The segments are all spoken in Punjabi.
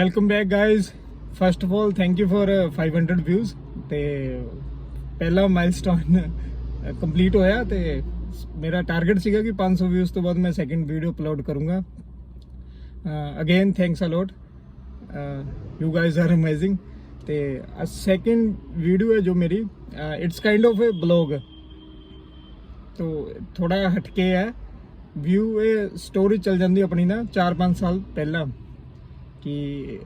Welcome back guys first of all thank you for 500 views ਤੇ ਪਹਿਲਾ ਮਾਈਲਸਟੋਨ ਕੰਪਲੀਟ ਹੋਇਆ ਤੇ ਮੇਰਾ ਟਾਰਗੇਟ ਸੀਗਾ ਕਿ 500 ਵਿਊਜ਼ ਤੋਂ ਬਾਅਦ ਮੈਂ ਸੈਕਿੰਡ ਵੀਡੀਓ ਅਪਲੋਡ ਕਰੂੰਗਾ again thanks a lot you guys are amazing ਤੇ ਅ ਸੈਕਿੰਡ ਵੀਡੀਓ ਹੈ ਜੋ ਮੇਰੀ it's kind of a blog ਤੋ ਥੋੜਾ ਹਟਕੇ ਹੈ ਵਿਊ ਇਹ ਸਟੋਰੀ ਚੱਲ ਜਾਂਦੀ ਆਪਣੀ ਨਾ 4-5 ਸਾਲ ਪਹਿਲਾਂ ਕਿ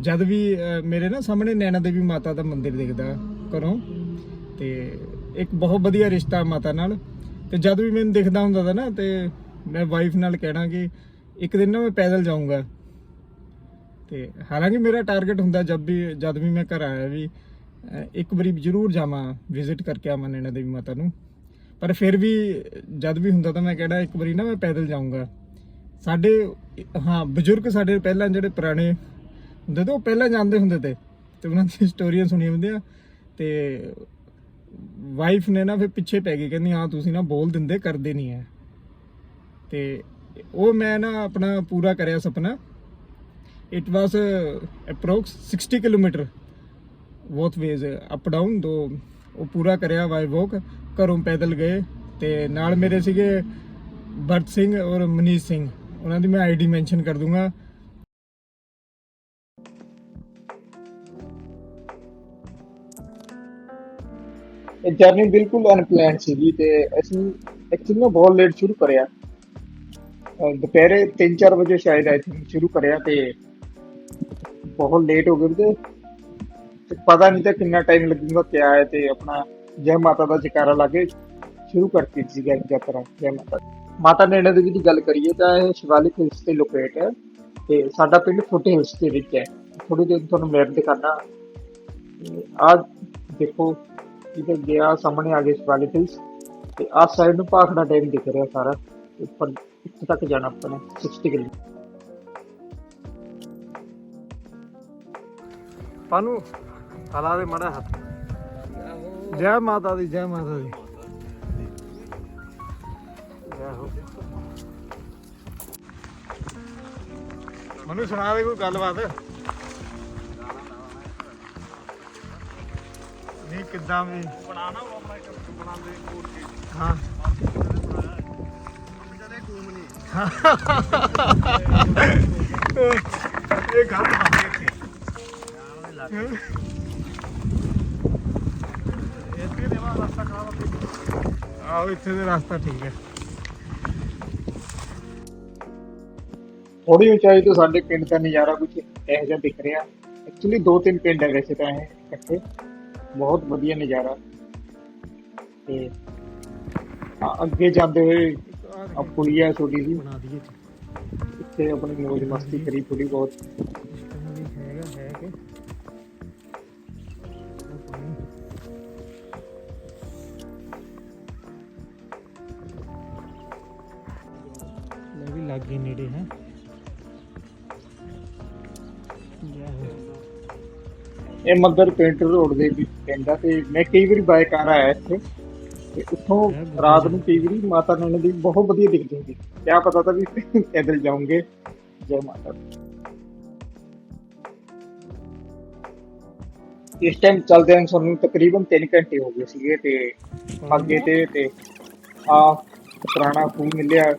ਜਦ ਵੀ ਮੇਰੇ ਨਾ ਸਾਹਮਣੇ ਨੈਣਾ ਦੇਵੀ ਮਾਤਾ ਦਾ ਮੰਦਿਰ ਦਿਖਦਾ ਘਰੋਂ ਤੇ ਇੱਕ ਬਹੁਤ ਵਧੀਆ ਰਿਸ਼ਤਾ ਮਾਤਾ ਨਾਲ। ਤੇ ਜਦ ਵੀ ਮੈਨੂੰ ਦਿਖਦਾ ਹੁੰਦਾ ਤਾਂ ਨਾ, ਤੇ ਮੈਂ ਵਾਈਫ ਨਾਲ ਕਹਿਣਾ ਕਿ ਇੱਕ ਦਿਨ ਨਾ ਮੈਂ ਪੈਦਲ ਜਾਊਂਗਾ। ਤੇ ਹਾਲਾਂਕਿ ਮੇਰਾ ਟਾਰਗੇਟ ਹੁੰਦਾ ਜਦ ਵੀ ਜਦ ਵੀ ਮੈਂ ਘਰ ਆਇਆ ਵੀ ਇੱਕ ਵਾਰੀ ਜ਼ਰੂਰ ਜਾਵਾਂ ਵਿਜ਼ਿਟ ਕਰਕੇ ਆਵਾਂ ਨੈਣਾ ਦੇਵੀ ਮਾਤਾ ਨੂੰ। ਪਰ ਫਿਰ ਵੀ ਜਦ ਵੀ ਹੁੰਦਾ ਤਾਂ ਮੈਂ ਕਹਿਣਾ ਇੱਕ ਵਾਰੀ ਨਾ ਮੈਂ ਪੈਦਲ ਜਾਊਂਗਾ। ਸਾਡੇ, ਹਾਂ, ਬਜ਼ੁਰਗ ਸਾਡੇ ਪਹਿਲਾਂ ਜਿਹੜੇ ਪੁਰਾਣੇ ਹੁੰਦੇ ਤੇ ਉਹ ਪਹਿਲਾਂ ਜਾਂਦੇ ਹੁੰਦੇ ਤੇ ਤੇ ਉਹਨਾਂ ਦੀ ਸਟੋਰੀਆਂ ਸੁਣੀਆਂ ਹੁੰਦੀਆਂ। ਤੇ ਵਾਈਫ ਨੇ ਨਾ ਫਿਰ ਪਿੱਛੇ ਪੈ ਗਈ ਕਹਿੰਦੀ, ਹਾਂ, ਤੁਸੀਂ ਨਾ ਬੋਲ ਦਿੰਦੇ, ਕਰਦੇ ਨਹੀਂ ਹੈ ਤੇ ਉਹ ਮੈਂ ਨਾ ਆਪਣਾ ਪੂਰਾ ਕਰਿਆ ਸੁਪਨਾ। It was approx 60 kilometre both ways up down ਦੋ ਉਹ ਪੂਰਾ ਕਰਿਆ ਬਾਈ ਵੋਕ ਘਰੋਂ ਪੈਦਲ ਗਏ, ਤੇ ਨਾਲ ਮੇਰੇ ਸੀਗੇ ਬਰਤ ਸਿੰਘ ਔਰ ਮਨੀਸ਼ ਸਿੰਘ। ਉਹਨਾਂ ਦੀ ਮੈਂ ਆਈਡੀ ਮੈਂਸ਼ਨ ਕਰ ਦੂੰਗਾ। ਇਹ ਜਰਨੀ ਬਿਲਕੁਲ ਅਨਪਲਾਨ ਸੀਗੀ ਤੇ ਅਸੀਂ ਐਕਚੁਅਲੀ ਨਾ ਬਹੁਤ ਲੇਟ ਸ਼ੁਰੂ ਕਰਿਆ। ਦੁਪਹਿਰੇ 3-4 ਵਜੇ ਸ਼ਾਇਦ ਆਈ ਥਿੰਕ ਸ਼ੁਰੂ ਕਰਿਆ ਤੇ ਬਹੁਤ ਲੇਟ ਹੋ ਗਏ ਤੇ ਪਤਾ ਨਹੀਂ ਤਾਂ ਕਿੰਨਾ ਟਾਈਮ ਲੱਗੂਗਾ ਕਿਆ ਹੈ ਤੇ ਆਪਣਾ ਜੈ ਮਾਤਾ ਦਾ ਜੈਕਾਰਾ ਲਾ ਕੇ ਸ਼ੁਰੂ ਕਰਤੀ ਸੀ ਗੱਲ ਯਾਤਰਾ, ਜੈ ਮਾਤਾ ਮਾਤਾ ਨੈਣਾ ਦੇਵੀ ਦੀ ਗੱਲ ਕਰੀਏ ਤਾਂ ਇਹ ਸ਼ਿਵਾਲਿਕ ਹਿਲਸ ਤੇ ਲੋਕੇਟ ਹੈ ਤੇ ਸਾਡਾ ਪਿੰਡ ਫੁੱਟ ਹਿਲਸ ਦੇ ਵਿੱਚ ਹੈ। ਥੋੜੀ ਦੇਰ ਤੁਹਾਨੂੰ ਮੈਪ ਦਿਖਾਣਾ ਆ ਦੇਖੋ ਇਧਰ ਗਿਆ ਸਾਹਮਣੇ ਆ ਗਏ ਸ਼ਿਵਾਲਿਕ ਹਿਲਸ ਤੇ ਆ ਸਾਈਡ ਨੂੰ ਭਾਖੜਾ ਡੈਮ ਦਿਖ ਰਿਹਾ ਸਾਰਾ। ਉੱਪਰ ਇੱਥੇ ਤੱਕ ਜਾਣਾ ਆਪਾਂ ਨੇ 60 ਕਿਲੋ ਪਾਨੂੰ ਹਲਾ ਦੇ ਮੜਾ ਹੱਥ। ਜੈ ਮਾਤਾ ਦੀ, ਜੈ ਮਾਤਾ ਦੀ। ਮਨੂੰ ਸੁਣਾ ਦੇ ਕੋਈ ਗੱਲਬਾਤ। ਨਹੀਂ ਕਿੱਦਾਂ ਵੀ। ਬਣਾਣਾ ਉਹ ਆਪਣਾ ਇੱਕ ਬਣਾਉਂਦੇ ਕੋਟ ਕੇ। ਹਾਂ। ਇਹ ਗੱਲ ਇੱਥੇ ਦੇਵਾ ਰਸਤਾ ਖਰਾਬ ਆਓ ਇੱਥੇ ਦੇ ਰਸਤਾ ਠੀਕ ਹੈ। ਥੋੜੀ ਉਚਾਈ ਤੋਂ ਸਾਡੇ ਪਿੰਡ ਦਾ ਨਜ਼ਾਰਾ ਕੁਝ ਇਹੋ ਜਿਹਾ ਦਿਖ ਰਿਹਾ। ਐਕਚੁਅਲੀ ਦੋ ਤਿੰਨ ਪਿੰਡ ਹੈ ਵੈਸੇ ਤਾਂ ਇਹ ਇਕੱਠੇ। ਬਹੁਤ ਵਧੀਆ ਨਜ਼ਾਰਾ। ਤੇ ਅੱਗੇ ਜਾਂਦੇ ਹੋਏ ਆ ਪੁਲੀਆ ਛੋਟੀ ਜੀ। ਬਣਾ ਦਈਏ ਇੱਥੇ। ਆਪਣੀ ਮੌਜ ਮਸਤੀ ਕਰੀ ਥੋੜੀ ਬਹੁਤ। ਹੈਗਾ ਹੈ ਕਿ ਉਹ ਪਾਣੀ ਲੈ ਵੀ ਲੱਗ ਗਏ ਨੇੜੇ ਹੈ। ਇਹ ਮੰਦਰ ਪੇਂਟਰ ਰੋਡ ਦੇ ਵਿੱਚ ਪੈਂਦਾ ਤੇ ਮੈਂ ਕਈ ਵਾਰੀ ਬਾਈਕ ਕਾਰ ਆਇਆ ਇੱਥੇ ਤੇ ਉੱਥੋਂ ਰਾਤ ਨੂੰ ਕਈ ਵਾਰੀ ਮਾਤਾ ਨੈਣਾ ਦੀ ਬਹੁਤ ਵਧੀਆ ਦਿਖਦੀ ਹੁੰਦੀ। ਕਿਆ ਪਤਾ ਤਾਂ ਵੀ ਪੈਦਲ ਜਾਉਂਗੇ ਜੈ ਮਾਤਾ। ਇਸ ਟਾਈਮ ਚੱਲਦੇ ਹਨ ਸਾਨੂੰ ਤਕਰੀਬਨ 3 ਘੰਟੇ ਹੋ ਗਏ ਸੀਗੇ ਤੇ ਅੱਗੇ ਤੇ ਤੇ ਆ ਪੁਰਾਣਾ ਖੂਹ ਮਿਲਿਆ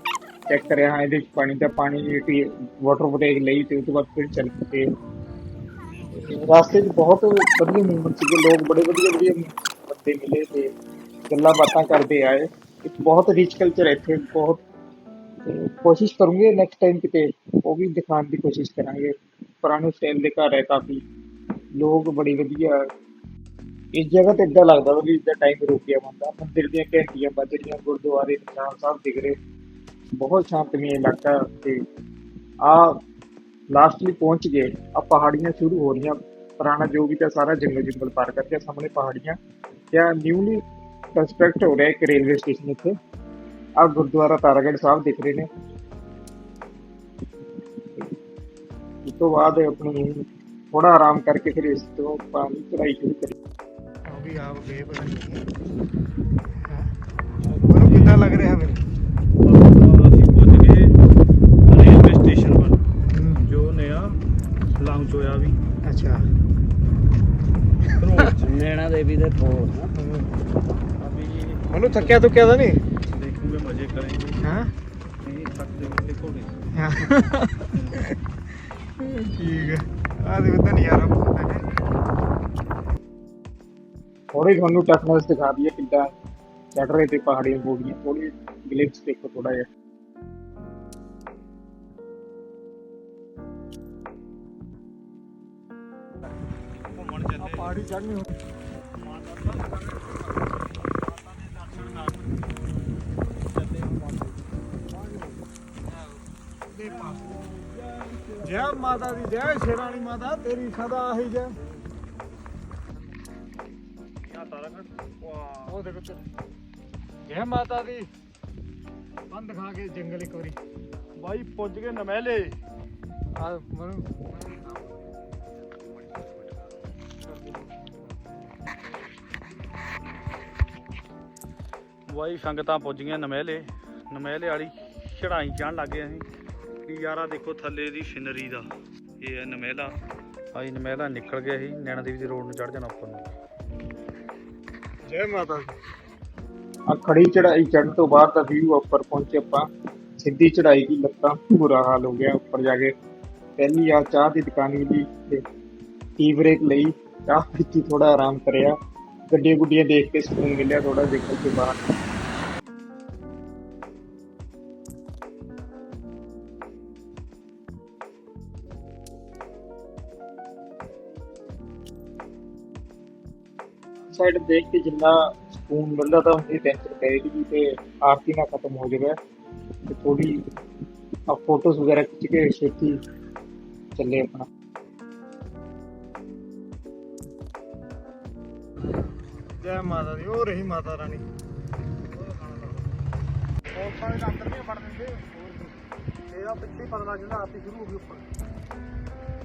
ਚੈੱਕ ਕਰਿਆ ਹਾਂ ਇਹਦੇ ਵਿੱਚ ਪਾਣੀ ਦਾ ਪਾਣੀ ਜਿਹੜੀ ਵਾਟਰ ਬੋਟਲ ਲਈ ਤੇ ਉਸ ਤੋਂ ਬਾਅਦ ਫਿਰ ਚੱਲ ਪਏ। ਰਾਸਤੇ 'ਚ ਬਹੁਤ ਵਧੀਆ ਮੂਵਮੈਂਟ ਸੀਗੇ, ਲੋਕ ਬੜੇ ਵਧੀਆ ਵਧੀਆ ਬੰਦੇ ਮਿਲੇ ਤੇ ਗੱਲਾਂ ਬਾਤਾਂ ਕਰਦੇ ਆਏ। ਇੱਕ ਬਹੁਤ ਰਿਚ ਕਲਚਰ ਹੈ ਇੱਥੇ, ਬਹੁਤ ਕੋਸ਼ਿਸ਼ ਕਰੂੰਗੇ ਨੈਕਸਟ ਟਾਈਮ ਕਿਤੇ ਉਹ ਵੀ ਦਿਖਾਉਣ ਦੀ ਕੋਸ਼ਿਸ਼ ਕਰਾਂਗੇ। ਪੁਰਾਣੇ ਸਟਾਈਲ ਦੇ ਘਰ ਹੈ ਕਾਫੀ, ਲੋਕ ਬੜੀ ਵਧੀਆ। ਇਸ ਜਗ੍ਹਾ ਤੇ ਇਦਾਂ ਲੱਗਦਾ ਵਾ ਕਿ ਇਦਾਂ ਟਾਈਮ ਰੁਕ ਗਿਆ ਬੰਦਾ, ਮੰਦਿਰ ਦੀਆਂ ਘੰਟੀਆਂ ਵੱਜ ਰਹੀਆਂ, ਗੁਰਦੁਆਰੇ ਨਿਸ਼ਾਨ ਸਾਹਿਬ ਦਿਖ ਰਹੇ। ਬਹੁਤ ਸ਼ਾਂਤਮਈ ਇਲਾਕਾ ਤੇ ਆ ਲਾਸਟਲੀ ਪਹੁੰਚ ਗਏ ਆ ਪਹਾੜੀਆਂ ਸ਼ੁਰੂ ਹੋ ਰਹੀਆਂ, ਪੁਰਾਣਾ ਜੋ ਵੀ ਤਾਂ ਸਾਰਾ ਜੰਗਲ ਜੰਗਲ ਪਾਰ ਕਰਕੇ ਸਾਹਮਣੇ ਪਹਾੜੀਆਂ। ਜਾਂ ਨਿਊਲੀ ਕੰਸਟਰਕਟ ਹੋ ਰਿਹਾ ਇੱਕ ਰੇਲਵੇ ਸਟੇਸ਼ਨ ਇੱਥੇ। ਆ ਗੁਰਦੁਆਰਾ ਤਾਰਾਗੜ੍ਹ ਸਾਹਿਬ ਦਿਖ ਰਹੇ ਨੇ। ਇਸ ਤੋਂ ਬਾਅਦ ਆਪਣੀ ਥੋੜਾ ਆਰਾਮ ਕਰਕੇ ਫਿਰ ਇਸ ਤੋਂ ਪਾਣੀ ਚੜਾਈ ਸ਼ੁਰੂ ਕਰੀ। ਉਹ ਵੀ ਆਪ ਗਏ ਪਤਾ ਨਹੀਂ ਮੈਨੂੰ ਕਿੱਦਾਂ ਲੱਗ ਰਿਹਾ ਮੇਰੇ ਅਸੀਂ ਪਹੁੰਚ ਗਏ ਰੇਲਵੇ ਸਟੇਸ਼ਨ ਪਰ ਜੋ ਨया ਲਾਂਚ ਹੋਇਆ ਵੀ ਅੱਛਾ ਨੈਣਾ ਦੇਵੀ ਦੇ ਥੋੜ ਅਭੀ ਮਨੂੰ ਥੱਕਿਆ ਤੁੱਕਿਆ ਤਾਂ ਨਹੀਂ। ਦੇਖੂਗੇ ਮਜ਼ੇ ਕਰਾਂਗੇ। ਹਾਂ? ਨਹੀਂ ਥੱਕਦੇ ਹੁੰਦੇ ਘੋੜੇ ਠੀਕ ਹੈ। ਆ ਦੇ ਉਦਾਂ ਨਜ਼ਾਰਾ ਬਹੁਤ ਹੈ। ਥੋੜੀ ਤੁਹਾਨੂੰ ਟਫਨੈਸ ਦਿਖਾ ਦਈਏ ਕਿੱਦਾਂ ਚੜ ਰਹੇ ਤੇ ਪਹਾੜੀਆਂ ਬੋੜੀਆਂ ਥੋੜੀ ਗਲਿਪਸ ਦੇਖੋ ਥੋੜਾ ਜਿਹਾ। ਘੁੰਮਣ ਚੱਲੇ। ਪਹਾੜੀ ਚੜ੍ਹਨੀ ਹੋ ਜੈ ਮਾਤਾ ਦੀ, ਜੈ ਸ਼ੇਰਾਣੀ ਮਾਤਾ, ਤੇਰੀ ਸਦਾ ਆਹੀ ਜੈ। ਯਾ ਤਾਰਾਗੜ ਵਾਹ। ਉਹ ਦੇਖੋ ਤੇ। ਜੈ ਮਾਤਾ ਦੀ। ਬੰਦ ਖਾ ਕੇ ਜੰਗਲ ਇੱਕ ਵਾਰੀ। ਬਾਈ, ਪੁੱਜ ਗਏ ਨਮੈਲੇ। ਆ ਮਨੂੰ ਬਾਈ ਸੰਗਤਾਂ ਪੁੱਜ ਗਈਆਂ ਨਮੈਲੇ ਨਮੈਲੇ ਵਾਲੀ ਚੜਾਈ ਚੜਨ ਲੱਗੇ ਅਸੀਂ। ਕੀ ਯਾਰਾ ਦੇਖੋ ਥੱਲੇ ਦੀ ਸਿਨਰੀ ਦਾ ਇਹ ਹੈ ਨਮੈਲਾ ਆਈ ਨਮੈਲਾ ਨਿਕਲ ਗਿਆ ਸੀ ਨੈਣਾ ਦੇਵੀ ਦੇ ਰੋਡ ਨੂੰ ਚੜ ਜਾਣਾ ਉੱਪਰ ਨੂੰ। ਜੈ ਮਾਤਾ ਦੀ। ਆ ਖੜੀ ਚੜਾਈ ਚੜਨ ਤੋਂ ਬਾਅਦ ਦਾ ਵਿਊ ਉੱਪਰ ਪਹੁੰਚੇ ਆਪਾਂ। ਸਿੱਧੀ ਚੜਾਈ ਦੀ ਲੱਤਾਂ ਬੁਰਾ ਹਾਲ ਹੋ ਗਿਆ ਉੱਪਰ ਜਾ ਕੇ ਪਹਿਲੀ ਆ ਚਾਹ ਦੀ ਦੁਕਾਨ ਮਿਲੀ ਤੇ ਟੀ ਬ੍ਰੇਕ ਲਈ। ਚਾਹ ਪੀਤੀ ਥੋੜਾ ਆਰਾਮ ਕਰਿਆ। ਗੱਡੀਆਂ ਗੁੱਡੀਆਂ ਦੇਖ ਕੇ ਸਕੂਨ ਮਿਲਿਆ ਥੋੜਾ ਦੇਖਣ ਕੇ ਬਾਹਰ ਸਾਈਡ ਦੇਖ ਕੇ ਜਿੰਨਾ ਸਕੂਨ ਮਿਲਦਾ ਤਾਂ ਉਹਦੀ ਟੈਨਸ਼ਨ ਪਏਗੀ ਤੇ ਆਰਤੀ ਨਾ ਖਤਮ ਹੋ ਜਾਵੇ। ਤੇ ਥੋੜੀ ਆ ਫੋਟੋਸ ਵਗੈਰਾ ਖਿੱਚ ਕੇ ਛੇਤੀ ਚੱਲੇ ਆਪਣਾ। ਜੈ ਮਾਤਾ ਦੀ, ਉਹ ਰਹੀ ਮਾਤਾ ਰਾਣੀ। ਉਹ ਪਾਣੀ ਅੰਦਰ ਨਹੀਂ ਵੜ ਦਿੰਦੇ। ਇਹਦਾ ਪਿੱਛੇ ਹੀ ਪਤਾ ਲੱਗ ਸ਼ੁਰੂ ਹੋ ਗਈ ਉੱਪਰ।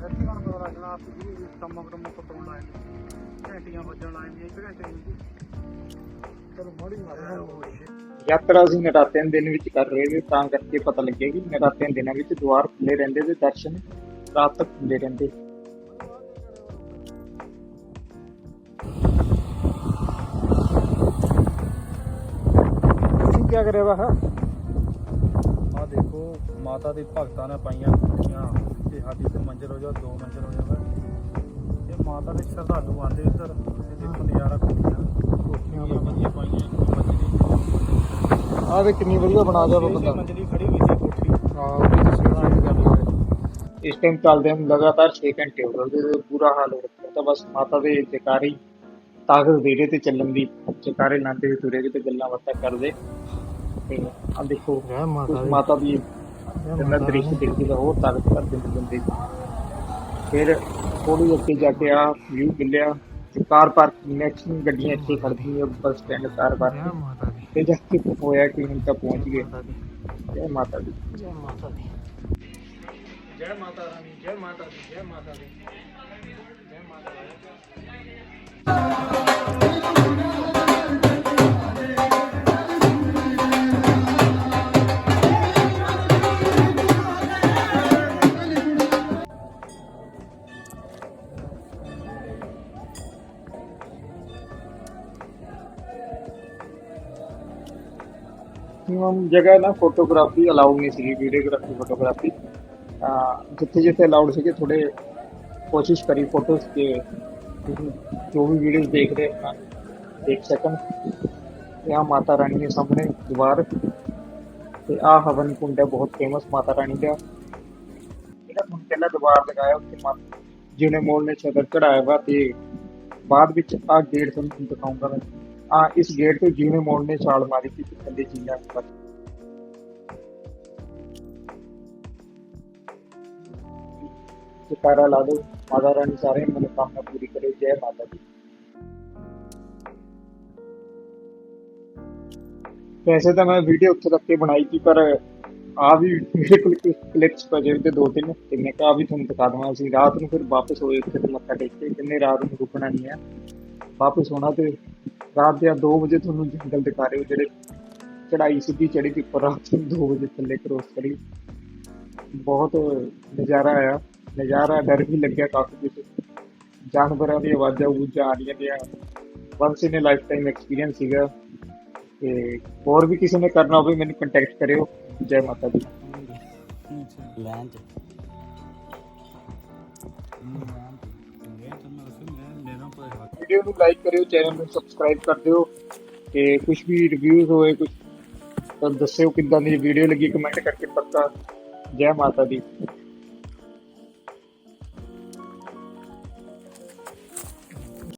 ਇੱਥੇ ਹੁਣ ਪਤਾ ਲੱਗ ਜਾਣਾ ਸ਼ੁਰੂ ਹੋ ਗਈ ਟੰਮਕ ਟੰਮਕ ਪਤਰੋਂ ਲਾਏ ਘੰਟੀਆਂ ਵੱਜਣ ਲਾਏ ਨੇ, ਇੱਕ ਘੰਟੇ ਨੂੰ ਚਲੋ ਮੜੀ ਮਾਤਾ ਯਾਤਰਾ ਅਸੀਂ ਨਰਾਤਿਆਂ ਦਿਨ ਵਿੱਚ ਕਰ ਰਹੇ ਨੇ ਤਾਂ ਕਰਕੇ ਪਤਾ ਲੱਗਿਆ ਕਿ ਨਰਾਤਿਆਂ ਦਿਨਾਂ ਵਿੱਚ ਦੁਆਰ ਖੁੱਲੇ ਰਹਿੰਦੇ ਤੇ ਦਰਸ਼ਨ ਰਾਤ ਤੱਕ ਖੁੱਲੇ ਰਹਿੰਦੇ। ਕੀ ਕਰਿਆ ਵਾ ਆ ਦੇਖੋ ਮਾਤਾ ਦੇ ਭਗਤਾਂ ਨੇ ਪਾਈਆਂ ਕੁੱਟੀਆਂ ਤੇ ਸਾਡੀ ਤੇ ਮੰਜ਼ਿਲ ਹੋ ਜਾ ਦੋ ਮੰਜ਼ਿਲ ਹੋ ਜਾਵੇ ਇਹ ਮਾਤਾ ਦੇ ਸ਼ਰਧਾਲੂ ਆਉਂਦੇ ਇੱਧਰ ਤੇ ਦੇਖੋ ਨਜ਼ਾਰਾ ਕੁੱਟੀਆਂ ਕੁੱਟੀਆਂ ਵਧੀਆ ਪਾਈਆਂ ਮੰਜ਼ਿਲੀ ਆ ਦੇ ਕਿੰਨੀ ਵਧੀਆ ਬਣਾ ਦਿਆ ਵਾ ਬੰਦਾ। ਮੰਜ਼ਿਲੀ ਖੜੀ ਹੋਈ ਸੀ ਕੋਠੀ। ਹਾਂ ਉਹ ਵੀ ਤੁਸੀਂ ਬਣਾ ਕੇ ਕਰ ਲਿਆ ਇਸ ਟਾਈਮ ਚੱਲਦੇ ਹਨ ਲਗਾਤਾਰ 6 ਘੰਟੇ ਹੋ ਗਏ ਬੁਰਾ ਹਾਲ ਹੋ ਰੱਖਿਆ ਤਾਂ ਬਸ ਮਾਤਾ ਦੇ ਜਕਾਰੀ ਤਾਕਤ ਦੇ ਰਹੇ ਤੇ ਚੱਲਣ ਦੀ ਜਕਾਰੇ ਲਾਉਂਦੇ ਹੋਏ ਤੁਰੇ ਤੇ ਗੱਲਾਂ ਬਾਤਾਂ ਕਰਦੇ। ਤੇ ਆ ਦੇਖੋ ਜੈ ਉਸ ਮਾਤਾ ਦੀ ਜਿੰਨਾ ਦ੍ਰਿਸ਼ ਦੇਖਦੀ ਦਾ ਹੋਰ ਤਾਕਤ ਕਰ ਦਿੰਦੇ ਬੰਦੇ ਦੀ। ਫਿਰ ਥੋੜੀ ਅੱਗੇ ਜਾ ਕੇ ਆ ਵਿਊ ਮਿਲਿਆ ਤੇ ਕਾਰ ਪਾਰਕ ਮੈਕਸਿਮਮ ਗੱਡੀਆਂ ਇੱਥੇ ਖੜਦੀਆਂ ਬੱਸ ਸਟੈਂਡ ਕਾਰ ਜੈ ਪਾਰਕ ਮਾਤਾ ਦੀ ਤੇ ਜਾ ਕੇ ਹੋਇਆ ਕਿ ਹੁਣ ਤਾਂ ਪਹੁੰਚ ਗਏ ਮਾਤਾ ਦੀ ਜੈ ਮਾਤਾ ਦੀ ਜੈ ਮਾਤਾ ਦੀ ਜੈ ਮਾਤਾ ਰਾਣੀ ਜੈ ਮਾਤਾ ਦੀ ਜੈ ਮਾਤਾ ਦੀ ਜੈ ਮਾਤਾ ਦੀ ਮੈਕਸਿਮਮ ਜਗ੍ਹਾ ਨਾ ਫੋਟੋਗ੍ਰਾਫੀ ਅਲਾਉ ਨਹੀਂ ਸੀਗੀ ਵੀਡੀਓਗ੍ਰਾਫੀ ਫੋਟੋਗ੍ਰਾਫੀ ਜਿੱਥੇ ਜਿੱਥੇ ਅਲਾਉਡ ਸੀਗੇ ਥੋੜੇ ਕੋਸ਼ਿਸ਼ ਕਰੀ ਫੋਟੋਸ ਕੇ ਜੋ ਵੀ ਵੀਡੀਓਜ਼ ਦੇਖ ਰਹੇ ਹੋ ਦੇਖ ਸਕਣ। ਤੇ ਆਹ ਮਾਤਾ ਰਾਣੀ ਦੇ ਸਾਹਮਣੇ ਦੀਵਾਰ। ਤੇ ਆ ਹਵਨ ਕੁੰਡ ਹੈ, ਬਹੁਤ ਫੇਮਸ ਮਾਤਾ ਰਾਣੀ ਦਾ। ਜਿਹੜਾ ਹੁਣ ਪਹਿਲਾਂ ਦੀਵਾਰ ਲਗਾਇਆ, ਉੱਥੇ ਮਾਤਾ ਜਿਹਨੇ ਮੋਲ ਨੇ ਛਤਰ ਚੜਾਇਆ ਵਾ, ਤੇ ਬਾਅਦ ਵਿੱਚ ਆ ਗੇਟ ਤੁਹਾਨੂੰ ਦਿਖਾਉਂਗਾ ਮੈਂ। ਆ, ਇਸ ਗੇਟ ਤੋਂ ਜਿਹਨੇ ਮੋਲ ਨੇ ਛਾਲ ਮਾਰੀ ਸੀ ਥੱਲੇ ਚੀਜ਼ਾਂ ਉੱਪਰ ਜਕਾਰਾ ਲਾ ਦੋ, ਮਾਤਾ ਰਾਣੀ ਸਾਰੇ ਮਨੋਕਾਮਨਾ ਪੂਰੀ ਕਰੇ, ਜੈ ਮਾਤਾ ਦੀ। ਵੈਸੇ ਤਾਂ ਮੈਂ ਵੀਡੀਓ ਉੱਥੇ ਤੱਕ ਕੇ ਬਣਾਈ ਸੀ, ਪਰ ਆ ਵੀ ਮੇਰੇ ਕੋਲ ਕਲਿੱਪਸ ਪਏ ਤੇ ਦੋ ਤਿੰਨ ਤੇ ਮੈਂ ਕਿਹਾ ਵੀ ਤੁਹਾਨੂੰ ਦਿਖਾ ਦਵਾਂ ਅਸੀਂ। ਰਾਤ ਨੂੰ ਫਿਰ ਵਾਪਸ ਹੋਏ ਇੱਥੇ ਮੱਥਾ ਟੇਕ ਕੇ ਕਿੰਨੇ ਰਾਤ ਨੂੰ ਰੁਕਣਾ ਨਹੀਂ ਹੈ। ਵਾਪਸ ਹੋਣਾ ਤੇ ਰਾਤ ਦੇ 2 ਵਜੇ ਤੁਹਾਨੂੰ ਜੰਗਲ ਦਿਖਾ ਰਹੇ ਹੋ ਜਿਹੜੇ ਚੜਾਈ ਸਿੱਧੀ ਚੜੀ ਤੇ ਉੱਪਰ ਰਾਤ ਨੂੰ 2 ਵਜੇ ਥੱਲੇ ਕ੍ਰੋਸ ਕਰੀ। ਬਹੁਤ ਨਜ਼ਾਰਾ ਆਇਆ। ਨਜ਼ਾਰਾ ਡਰ ਵੀ ਲੱਗਿਆ ਕਾਫੀ ਕੁਝ ਜਾਨਵਰਾਂ ਦੀ ਆਵਾਜ਼ਾਂ ਉੱਚਾ ਆ ਰਹੀਆਂ ਦੀਆਂ once in life time experience ਸੀਗਾ। ਤੇ ਹੋਰ ਵੀ ਕਿਸੇ ਨੇ ਕਰਨਾ ਹੋਵੇ ਮੈਨੂੰ ਕੰਟੈਕਟ ਕਰਿਓ। ਜੈ ਮਾਤਾ ਦੀ। ਹੱਥ ਵੀਡੀਓ ਨੂੰ ਲਾਈਕ ਕਰਿਓ ਚੈਨਲ ਨੂੰ ਸਬਸਕ੍ਰਾਈਬ ਕਰ ਦਿਓ ਤੇ ਕੁਝ ਵੀ ਰਿਵਿਊਜ਼ ਹੋਏ ਕੁਝ ਤਾਂ ਦੱਸਿਓ ਕਿੱਦਾਂ ਦੀ ਵੀਡੀਓ ਲੱਗੀ ਕਮੈਂਟ ਕਰਕੇ ਪੱਕਾ। ਜੈ ਮਾਤਾ ਦੀ।